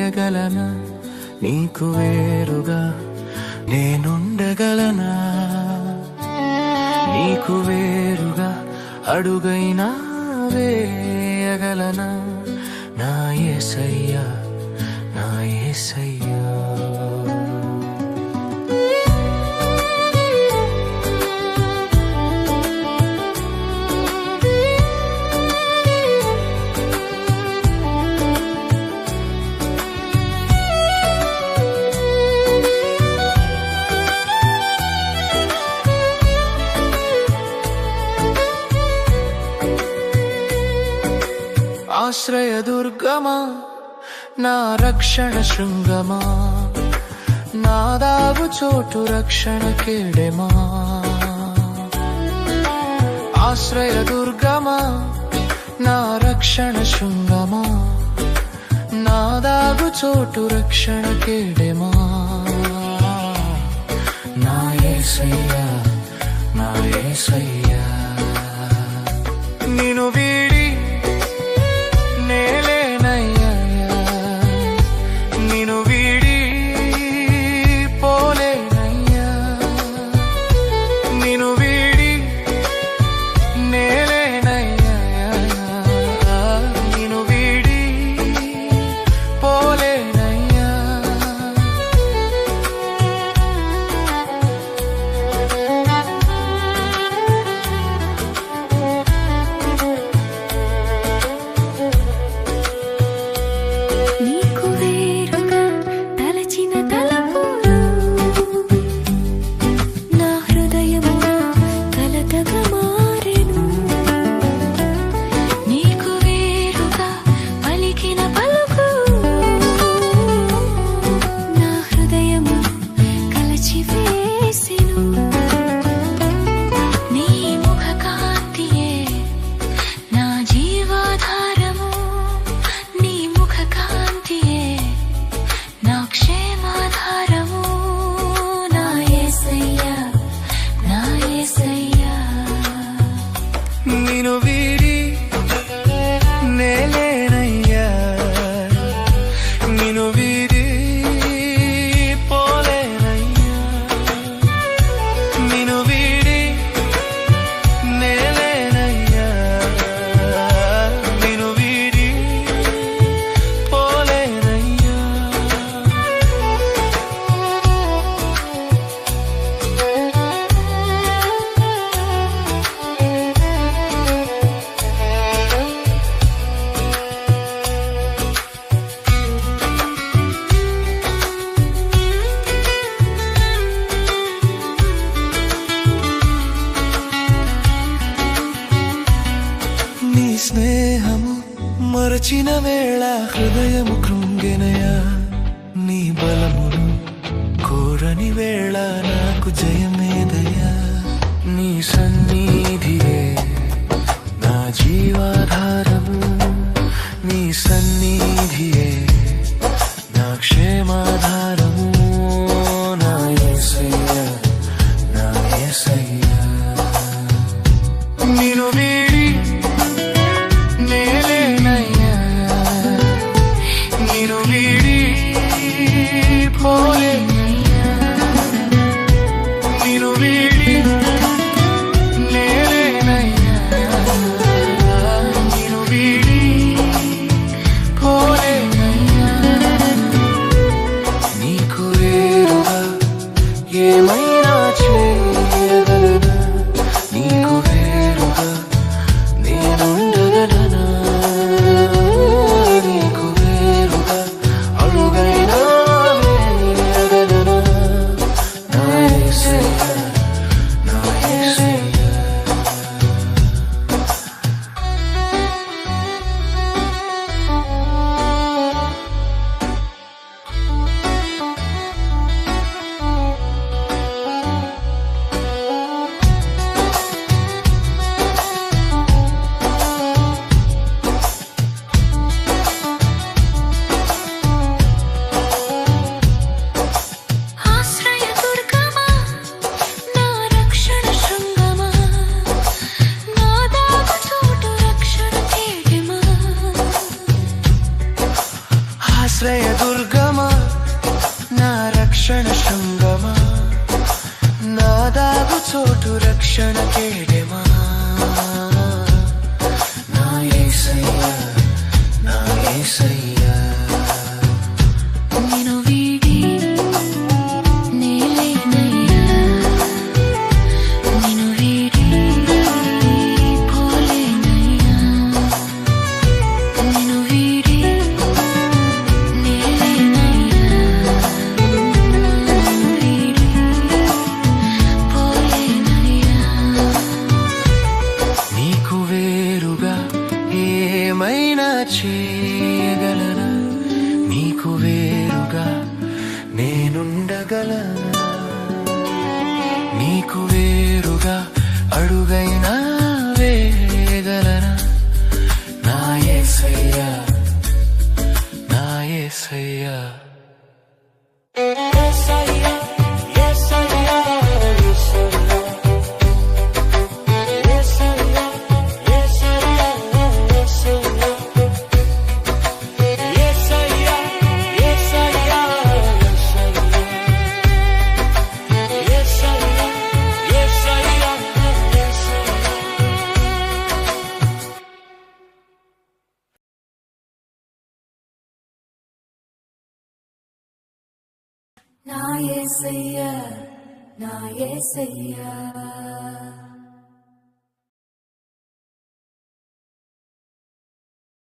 చేయగలనా? నీకు వేరుగా నేనుండగలనా? నీకు వేరుగా అడుగైనా వేయగలనా? నా ఏసయ్యా నా ఏసయ్యా. ఆశ్రయ దుర్గమా? నా రక్షణ శృంగమా? నాదాగు చోటు రక్షణ కేడెమా? ఆశ్రయ దుర్గమా? నా రక్షణ శృంగమా? నాదాగు చోటు రక్షణ కేడెమా? నాయ ఏసయ్యా నా ఏసయ్యా. స్నేహం మరచిన వేళ హృదయము కృంగెనయా. నీ బలమును కోరని వేళ నాకు జయమేదయ. నీకు వేరుగా అడుగైనా వేయగలనా నా యేసయ్యా నా యేసయ్యా నా యేసయ్యా నా యేసయ్యా.